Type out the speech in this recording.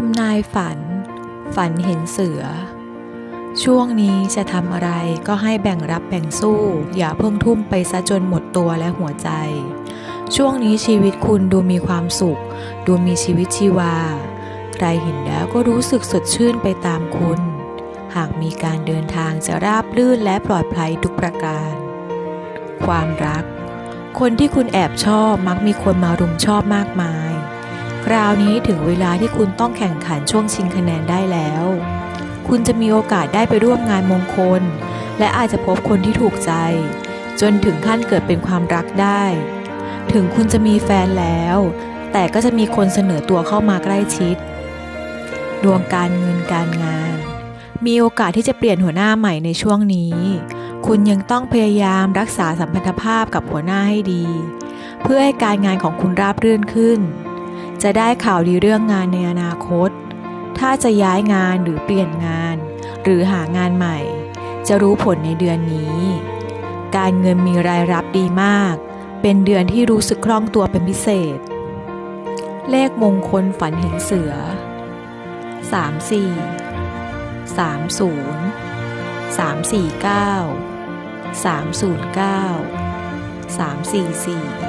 ทำนายฝัน ฝันเห็นเสือ ช่วงนี้จะทำอะไรก็ให้แบ่งรับแบ่งสู้ อย่าเพิ่งทุ่มไปซะจนหมดตัวและหัวใจ ช่วงนี้ชีวิตคุณดูมีความสุข ดูมีชีวิตชีวา ใครเห็นแล้วก็รู้สึกสดชื่นไปตามคุณ หากมีการเดินทางจะราบลื่นและปลอดภัยทุกประการ ความรัก คนที่คุณแอบชอบมักมีคนมารุมชอบมากมาย ราวนี้ถึงเวลาที่คุณต้องแข่งขันช่วงชิงคะแนนได้แล้ว คุณจะมีโอกาสได้ไปร่วมงานมงคล และอาจจะพบคนที่ถูกใจ จนถึงขั้นเกิดเป็นความรักได้ ถึงคุณจะมีแฟนแล้ว แต่ก็จะมีคนเสนอตัวเข้ามาใกล้ชิด ดวงการเงินการงาน มีโอกาสที่จะเปลี่ยนหัวหน้าใหม่ในช่วงนี้ คุณยังต้องพยายามรักษาสัมพันธภาพกับหัวหน้าให้ดี เพื่อให้การงานของคุณราบรื่นขึ้น จะได้ข่าวดีเรื่องงานในอนาคต ถ้าจะย้ายงานหรือเปลี่ยนงาน หรือหางานใหม่ จะรู้ผลในเดือนนี้ การเงินมีรายรับดีมาก เป็นเดือนที่รู้สึกคล่องตัวเป็นพิเศษ เลขมงคลฝันเห็นเสือ 34 30 349 309 344